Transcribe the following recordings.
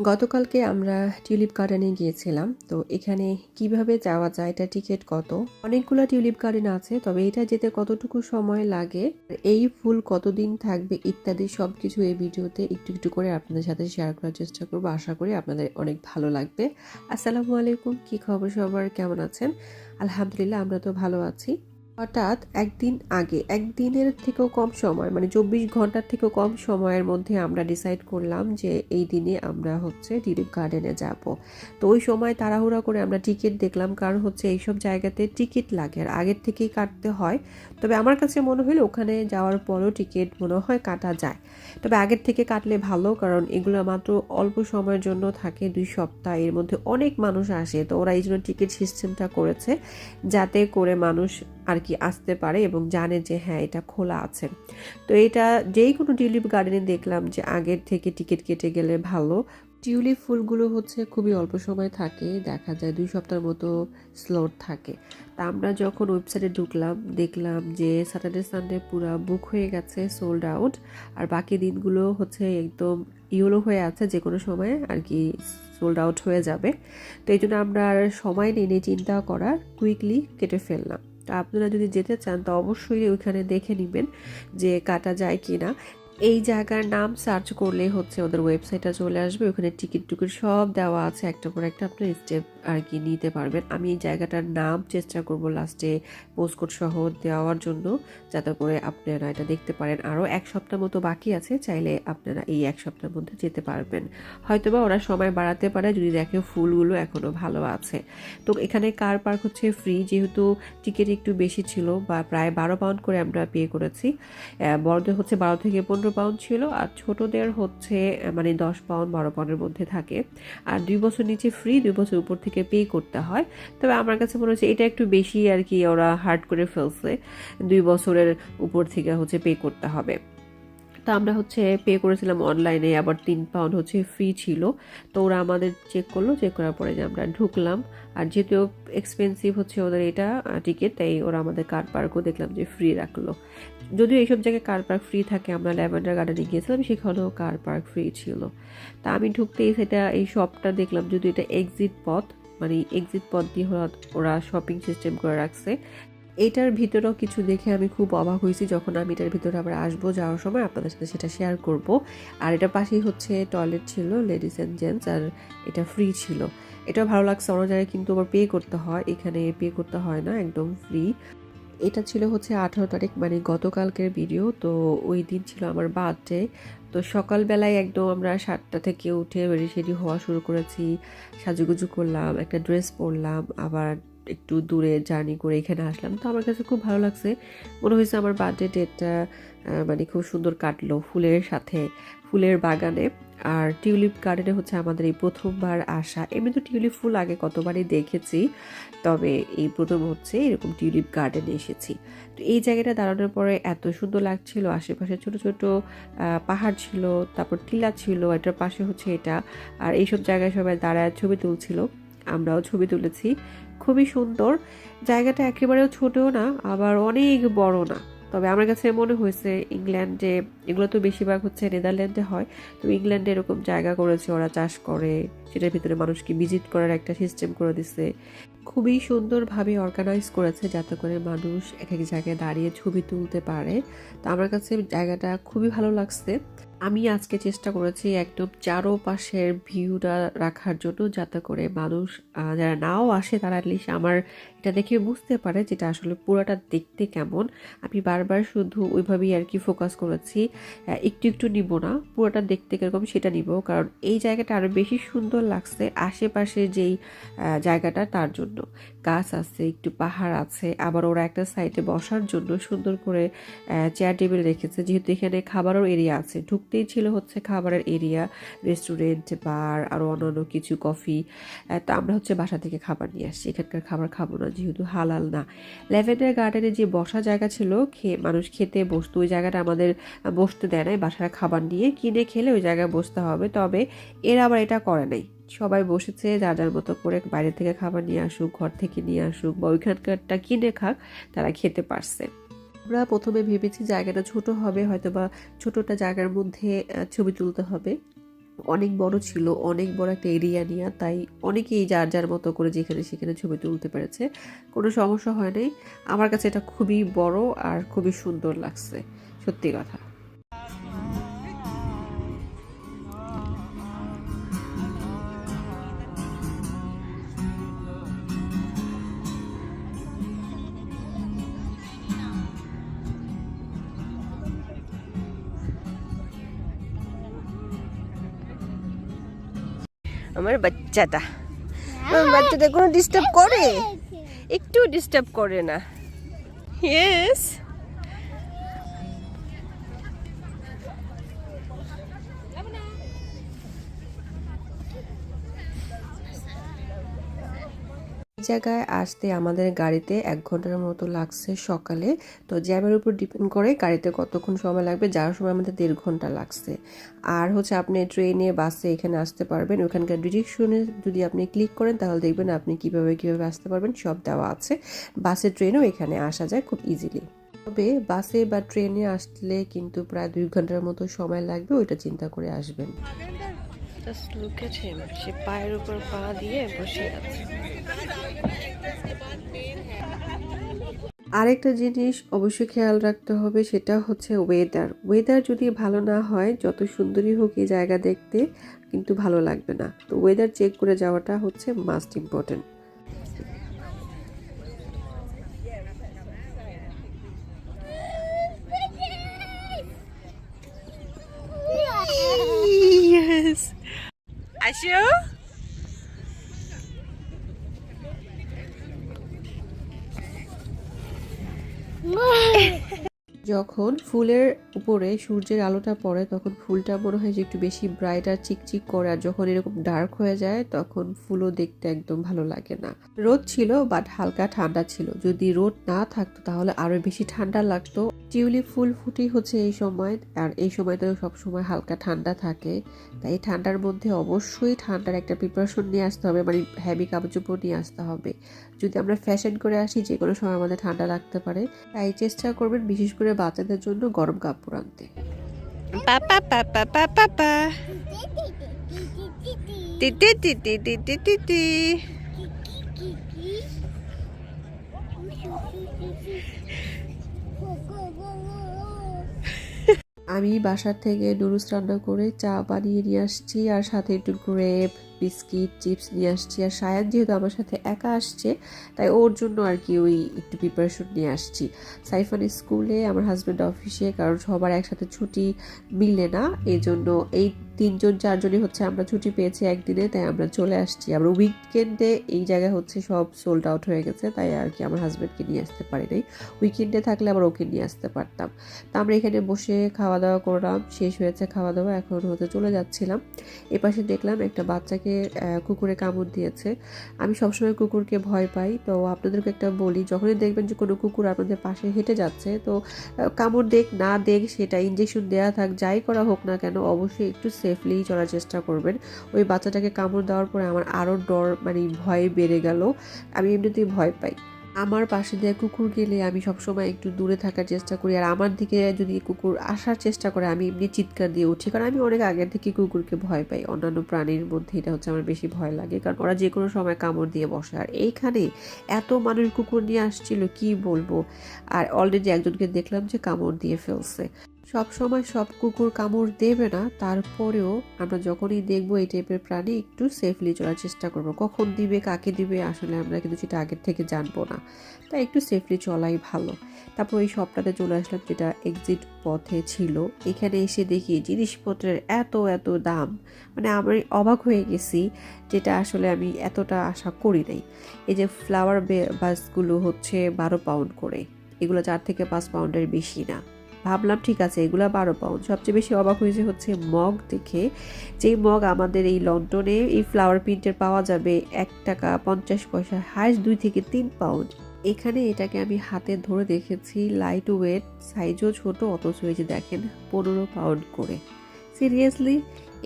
গতকালকে আমরা টিউলিপ গার্ডেনে গিয়েছিলাম, তো এখানে কীভাবে যাওয়া যায়, এটা টিকিট কত? অনেকগুলো টিউলিপ গার্ডেন আছে, তবে এটা যেতে কতটুকু সময় লাগে এই ফুল কতদিন থাকবে ইত্যাদি সবকিছু এই ভিডিওতে একটু একটু করে আপনাদের সাথে শেয়ার করার চেষ্টা করব। আশা করি আপনাদের অনেক ভালো লাগবে। আসসালামু আলাইকুম, কি খবর সবার? কেমন আছেন? আলহামদুলিল্লাহ, আমরা তো ভালো আছি। হঠাৎ একদিন আগে, একদিনের থেকেও কম সময় মানে চব্বিশ ঘণ্টার থেকেও কম সময়ের মধ্যে আমরা ডিসাইড করলাম যে এই দিনে আমরা হচ্ছে টিউলিপ গার্ডেনে যাব। তো ওই সময় তাড়াহুড়া করে আমরা টিকিট দেখলাম, কারণ হচ্ছে এইসব জায়গাতে টিকিট লাগে আর আগের থেকেই কাটতে হয়। তবে আমার কাছে মনে হলো ওখানে যাওয়ার পরও টিকিট মনে হয় কাটা যায়। তবে আগের থেকে কাটলে ভালো, কারণ এগুলো মাত্র অল্প সময়ের জন্য থাকে, দুই সপ্তাহ, এর মধ্যে অনেক মানুষ আসে। তো ওরা এই জন্য টিকিট সিস্টেমটা করেছে, যাতে করে মানুষ আর কি আসতে পারে এবং জানে যে হ্যাঁ এটা খোলা আছে। তো এটা যেই কোনো টিউলিপ গার্ডেনে দেখলাম যে আগের থেকে টিকিট কেটে গেলে ভালো। টিউলিপ ফুলগুলো হচ্ছে খুবই অল্প সময় থাকে, দেখা যায় দুই সপ্তাহের মতো স্লট থাকে। তা আমরা যখন ওয়েবসাইটে ঢুকলাম, দেখলাম যে স্যাটারডে সানডে পুরো বুক হয়ে গেছে সোল্ড আউট আর বাকি দিনগুলো হচ্ছে একদম ইয়েলো হয়ে আছে, যে কোনো সময় আর কি সোল্ড আউট হয়ে যাবে। তো এই জন্য আমরা আর সময় নিয়ে চিন্তা করার কুইকলি কেটে ফেললাম। আপনারা যদি যেতে চান, তো অবশ্যই ওইখানে দেখে নেবেন যে কাটা যায় কি না এই জায়গার নাম সার্চ করলেই হচ্ছে, ওদের ওয়েবসাইটটা চলে আসবে। ওখানে টিকিট টুকিট সব দেওয়া আছে একটা পর একটা আপনার স্টেপ আর কি নিতে পারবেন। আমি এই জায়গাটার নাম চেষ্টা করব লাস্টে পোস্টকোড সহ দেওয়ার জন্য, যাতে করে আপনারা এটা দেখতে পারেন। আরও এক সপ্তাহ মতো বাকি আছে, চাইলে আপনারা এই এক সপ্তাহের মধ্যে যেতে পারবেন। হয়তোবা ওরা সময় বাড়াতে পারে, যদি দেখে ফুলগুলো এখনও ভালো আছে। তো এখানে কার পার্ক হচ্ছে ফ্রি যেহেতু টিকিট একটু বেশি ছিল বা প্রায় বারো পাউন্ড করে আমরা পে করেছি। বড়দের হচ্ছে বারো থেকে পনেরো পাউন্ড ছিল, আর ছোটদের হচ্ছে মানে দশ পাউন্ড বারো পাউন্ডের মধ্যে থাকে। আর দুই বছর নিচে ফ্রি দুই বছর উপর থেকে পে করতে হয়। তবে আমার কাছে মনে হচ্ছে এটা একটু বেশি আর কি ওরা হার্ড করে ফেলছে। দুই বছরের উপর থেকে হচ্ছে পে করতে হবে। তো আমরা হচ্ছে পে করেছিলাম অনলাইনে আবার তিন পাউন্ড হচ্ছে ফ্রি ছিল। তো ওরা আমাদের চেক করল চেক করার পরে যে আমরা ঢুকলাম। আর যেহেতু এক্সপেন্সিভ হচ্ছে ওদের এটা টিকিট তাই ওরা আমাদের কার পার্কও দেখলাম যে ফ্রি রাখল। যদিও এইসব জায়গায় কার পার্ক ফ্রি থাকে, আমরা ল্যাভেন্ডার গার্ডেনে গিয়েছিলাম, সেখানেও কার পার্ক ফ্রি ছিল। তা আমি ঢুকতেই সেটা, এই শপটা দেখলাম যদি এটা এক্সিট পথ। মানে এক্সিট পথ দিয়ে ওরা শপিং সিস্টেম করে রাখছে। এটার ভিতরেও কিছু দেখে আমি খুব অবাক হয়েছি যখন আমি এটার ভিতরে আবার আসব যাওয়ার সময়, আপনাদের সাথে সেটা শেয়ার করব। আর এটা পাশেই হচ্ছে টয়লেট ছিল লেডিস অ্যান্ড জেন্টস আর এটা ফ্রি ছিল। এটা ভালো লাগছে, অন্য জায়গায় কিন্তু আবার পে করতে হয়, এখানে পে করতে হয় না, একদম ফ্রি এটা ছিল হচ্ছে আঠারো তারিখ মানে গতকালকের ভিডিও তো ওই দিন ছিল আমার বার্থডে তো সকালবেলায় একদম আমরা সাতটা থেকে উঠে রেডি সেডি হওয়া শুরু করেছি, সাজুগুজু করলাম, একটা ড্রেস পরলাম, আবার একটু দূরে জার্নি করে এখানে আসলাম। তো আমার কাছে খুব ভালো লাগছে, মনে হয়েছে আমার বার্থডে ডেটটা মানে খুব সুন্দর কাটলো ফুলের সাথে, ফুলের বাগানে। আর টিউলিপ গার্ডেনে হচ্ছে আমাদের এই প্রথমবার আসা। এমনি তো টিউলিপ ফুল আগে কতবারই দেখেছি, তবে এই প্রথম হচ্ছে এরকম টিউলিপ গার্ডেনে এসেছি। তো এই জায়গাটা দাঁড়ানোর পরে এত সুন্দর লাগছিল, আশেপাশে ছোট ছোট পাহাড় ছিল, তারপর টিলা ছিল এটার পাশে হচ্ছে এটা। আর এইসব জায়গায় সবাই দাঁড়ায় ছবি তুলছিল, আমরাও ছবি তুলেছি। খুবই সুন্দর। জায়গাটা একেবারেও ছোটও না, আবার অনেক বড় না। তবে আমার কাছে মনে হয়েছে ইংল্যান্ডে, এগুলো তো বেশিরভাগ হচ্ছে নেদারল্যান্ডে হয়, তো ইংল্যান্ডে এরকম জায়গা করেছে ওরা চাষ করে, সেটার ভিতরে মানুষকে ভিজিট করার একটা সিস্টেম করে দিছে। খুবই সুন্দরভাবে অর্গানাইজ করেছে যাতে করে মানুষ এক এক জায়গায় দাঁড়িয়ে ছবি তুলতে পারে। তো আমার কাছে জায়গাটা খুবই ভালো লাগছে। আমি আজকে চেষ্টা করেছি একদম চারোপাশের ভিউটা রাখার জন্য যাতে করে মানুষ যারা নাও আসে তারা অ্যাটলিস্ট আমার এটা দেখে বুঝতে পারে যেটা আসলে পুরোটা দেখতে কেমন। আমি বারবার শুধু ওইভাবেই আর কি ফোকাস করেছি। একটু একটু নিব না, পুরোটা দেখতে কীরকম সেটা নিব, কারণ এই জায়গাটা আরও বেশি সুন্দর লাগছে আশেপাশে যেই জায়গাটা তার জন্য। গাছ আছে, একটু পাহাড় আছে, আবার ওরা একটা সাইডে বসার জন্য সুন্দর করে চেয়ার টেবিল রেখেছে। যেহেতু এখানে খাবারের এরিয়া আছে, ঢুকতেই ছিল হচ্ছে খাবারের এরিয়া রেস্টুরেন্ট বার আরও অন্যান্য কিছু কফি তো আমরা হচ্ছে বাসা থেকে খাবার নিয়ে আসছি। এখানকার খাবার খাব না, যেহেতু হালাল না। ল্যাভেন্ডার গার্ডেনে যে বসা জায়গা ছিল খেয়ে মানুষ খেতে বসতো, ওই জায়গাটা আমাদের বসতে দেয় নাই, বাসার খাবার নিয়ে। কিনে খেলে ওই জায়গায় বসতে হবে, তবে এরা আবার এটা করে নাই। সবাই বসেছে যার যার মতো করে বাইরে থেকে খাবার নিয়ে আসুক, ঘর থেকে নিয়ে আসুক বা ওইখানকারটা কিনে খাক, তারা খেতে পারছে। আমরা প্রথমে ভেবেছি জায়গাটা ছোট হবে হয়তো বা ছোটোটা জায়গার মধ্যে ছবি তুলতে হবে। অনেক বড় ছিল, অনেক বড় একটা এরিয়া নিয়ে, তাই অনেকেই যার যার মতো করে যেখানে সেখানে ছবি তুলতে পেরেছে। কোনো সমস্যা হয় নাই। আমার কাছে এটা খুবই বড় আর খুবই সুন্দর লাগছে, সত্যি কথা। আমার বাচ্চাটা। আমার বাচ্চাটা কোনো ডিস্টার্ব করে? একটু ডিস্টার্ব করে না। ইয়েস জায়গায় আসতে আমাদের গাড়িতে এক ঘণ্টার মতো লাগছে সকালে। তো জ্যামের উপর ডিপেন্ড করে গাড়িতে কতক্ষণ সময় লাগবে যাওয়ার সময় আমাদের দেড় ঘণ্টা লাগছে। আর হচ্ছে আপনি ট্রেনে বাসে এখানে আসতে পারবেন। ওখানকার ডিরেকশনে যদি আপনি ক্লিক করেন, তাহলে দেখবেন আপনি কীভাবে কীভাবে আসতে পারবেন। সব দেওয়া আছে। বাসে ট্রেনেও এখানে আসা যায় খুব ইজিলি তবে বাসে বা ট্রেনে আসলে কিন্তু প্রায় দুই ঘণ্টার মতো সময় লাগবে, ওইটা চিন্তা করে আসবেন। সে পায়ের উপর পা দিয়ে আরেকটা জিনিস অবশ্যই খেয়াল রাখতে হবে, সেটা হচ্ছে ওয়েদার ওয়েদার যদি ভালো না হয়, যত সুন্দরী হোক এই জায়গা দেখতে, কিন্তু ভালো লাগবে না। তো ওয়েদার চেক করে যাওয়াটা হচ্ছে মাস্ট ইম্পর্টেন্ট ইয়েস আসো যখন ফুলের উপরে সূর্যের আলোটা পড়ে, তখন ফুলটা মনে হয় যে একটু বেশি ব্রাইট আর চিকচিক করে, আর যখন এরকম ডার্ক হয়ে যায়, তখন ফুলও দেখতে একদম ভালো লাগে না। রোদ ছিল বাট হালকা ঠান্ডা ছিল। যদি রোদ না থাকতো, তাহলে আরও বেশি ঠান্ডা লাগতো। টিউলিপ ফুল ফুটি হচ্ছে এই সময়, আর এই সময় সব সময় হালকা ঠান্ডা থাকে। তাই ঠান্ডার মধ্যে অবশ্যই ঠান্ডার একটা প্রিপারেশন নিয়ে আসতে হবে মানে হ্যাভি কাপড় নিয়ে আসতে হবে। যদি আমরা ফ্যাশন করে আসি, যে কোনো সময় আমাদের ঠান্ডা লাগতে পারে। তাই চেষ্টা করবেন বিশেষ করে বাচ্চাদের জন্য গরম কাপড় আনতে। আমি বাসার থেকে নুডলস রান্না করে চা বানিয়ে নিয়ে আসছি আর সাথে একটু গ্রেপ বিস্কিট, চিপস নিয়ে আসছি। আর সায়ান যেহেতু আমার সাথে একা আসছে, তাই ওর জন্য আর কি ওই একটু প্রিপারেশন নিয়ে আসছি। সাইফান স্কুলে, আমার হাজব্যান্ড অফিসে কারণ সবার একসাথে ছুটি মিললে না এই জন্য এই তিনজন, চারজনই হচ্ছে আমরা ছুটি পেয়েছি একদিনে, তাই আমরা চলে আসছি। আমরা উইকেন্ডে এই জায়গায় হচ্ছে সব সোল্ড আউট হয়ে গেছে, তাই আর কি আমার হাজব্যান্ডকে নিয়ে আসতে পারি নাই। উইকেন্ডে থাকলে আবার ওকে নিয়ে আসতে পারতাম। তা আমরা এখানে বসে খাওয়া দাওয়া করলাম, শেষ হয়েছে খাওয়া দাওয়া এখন হতে চলে যাচ্ছিলাম। এপাশে দেখলাম একটা বাচ্চাকে কুকুরে কামড় দিয়েছে। আমি সবসময় কুকুরকে ভয় পাই, তো আপনাদেরকে একটা বলি, যখনই দেখবেন যে কোনো কুকুর আপনাদের পাশে হেঁটে যাচ্ছে, তো কামড় দেখ, না দেখ, সেটা ইঞ্জেকশন দেওয়া থাক, যাই করা হোক না কেন, অবশ্যই একটু সেফলি চলার চেষ্টা করবেন। ওই বাচ্চাটাকে কামড় দেওয়ার পরে আমার আরও ডর মানে ভয় বেড়ে গেল। আমি এমনিতেই ভয় পাই। আমার পাশে দিয়ে কুকুর গেলে আমি সবসময় একটু দূরে থাকার চেষ্টা করি। আর আমার দিকে যদি কুকুর আসার চেষ্টা করে, আমি এমনি চিৎকার দিয়ে উঠি। কারণ আমি অনেক আগের থেকে কুকুরকে ভয় পাই। অন্যান্য প্রাণীর মধ্যে এটা হচ্ছে আমার বেশি ভয় লাগে। কারণ ওরা যে কোনো সময় কামড় দিয়ে বসে। আর এইখানে এত মানুষ কুকুর নিয়ে আসছিল, কি বলব? আর অলরেডি একজনকে দেখলাম যে কামড় দিয়ে ফেলছে। সব সময় সব কুকুর কামড় দেবে না, তারপরেও আমরা যখনই দেখব এই টাইপের প্রাণী, একটু সেফলি চলার চেষ্টা করব। কখন দিবে, কাকে দিবে, আসলে আমরা কিন্তু সেটা আগের থেকে জানব না। তাই একটু সেফলি চলাই ভালো। তারপর ওই শপটাতে চলে আসলাম যেটা এক্সিট পথে ছিল। এখানে এসে দেখি জিনিসপত্রের এত এত দাম। মানে আমি অবাক হয়ে গেছি যেটা আসলে আমি এতটা আশা করি নাই। এই যে ফ্লাওয়ার বাসগুলো হচ্ছে বারো পাউন্ড করে। এগুলো চার থেকে পাঁচ পাউন্ডের বেশি না। ভাবলাম, ঠিক আছে, এগুলো বারো পাউন্ড। সবচেয়ে বেশি অবাক হয়েছে হচ্ছে মগ দেখে, যেই মগ আমাদের এই লন্ডনে এই ফ্লাওয়ার প্রিন্টের পাওয়া যাবে এক টাকা পঞ্চাশ পয়সা হাইস্ট দুই থেকে তিন পাউন্ড। এখানে এটাকে আমি হাতে ধরে দেখেছি লাইট ওয়েট সাইজও ছোট, অথচ যে দেখেন, পনেরো পাউন্ড করে। সিরিয়াসলি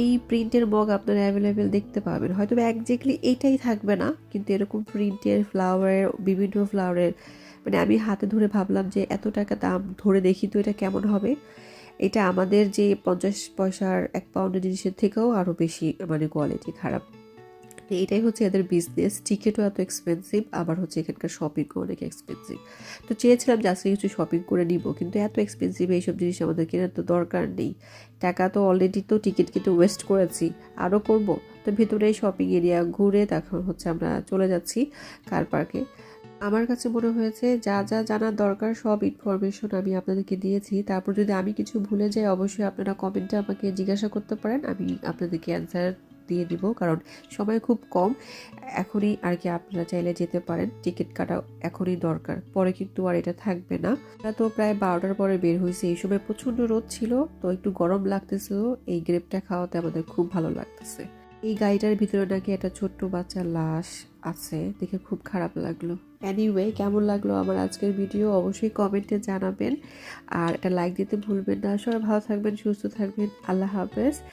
এই প্রিন্টের মগ আপনারা অ্যাভেলেবেল দেখতে পাবেন। হয়তো একজ্যাক্টলি এটাই থাকবে না, কিন্তু এরকম প্রিন্টের ফ্লাওয়ারের বিভিন্ন ফ্লাওয়ারের মানে আমি হাতে ধরে ভাবলাম যে এত টাকা দাম ধরে দেখি তো এটা কেমন হবে। এটা আমাদের যে পঞ্চাশ পয়সার এক পাউন্ডের জিনিসের থেকেও আরও বেশি মানে কোয়ালিটি খারাপ। এটাই হচ্ছে এদের বিজনেস টিকিটও এত এক্সপেন্সিভ আবার হচ্ছে এখানকার শপিংও অনেক এক্সপেন্সিভ তো চেয়েছিলাম যে কিছু শপিং করে নিব, কিন্তু এত এক্সপেন্সিভ এইসব জিনিস আমাদের কেনার তো দরকার নেই। টাকা তো অলরেডি তো টিকিট কিন্তু ওয়েস্ট করেছি আরও করব। তো ভিতরে শপিং এরিয়া ঘুরে তখন হচ্ছে আমরা চলে যাচ্ছি কার পার্কে আমার কাছে মনে হয়েছে, যা যা জানার দরকার সব ইনফরমেশন আমি আপনাদেরকে দিয়েছি। তারপর যদি আমি কিছু ভুলে যাই, অবশ্যই আপনারা কমেন্টে আমাকে জিজ্ঞাসা করতে পারেন, আমি আপনাদেরকে অ্যান্সার দিয়ে দিব, কারণ সময় খুব কম। এখনই আর কি আপনারা চাইলে যেতে পারেন টিকিট কাটা এখনই দরকার, পরে কিন্তু আর এটা থাকবে না। আমরা তো প্রায় বারোটার পরে বের হয়েছে, এই সময় প্রচণ্ড রোদ ছিল, তো একটু গরম লাগতেছিল, এই গ্রেপটা খাওয়াতে আমাদের খুব ভালো লাগতেছে। এই গাড়িটার ভিতরে নাকি একটা ছোট্ট বাচ্চার লাশ আছে, দেখে খুব খারাপ লাগল। এনিওয়ে কেমন লাগল আমার আজকের ভিডিও অবশ্যই কমেন্টে জানাবেন। আর একটা লাইক দিতে ভুলবেন না। সবাই ভালো থাকবেন, সুস্থ থাকবেন। আল্লাহ হাফেজ।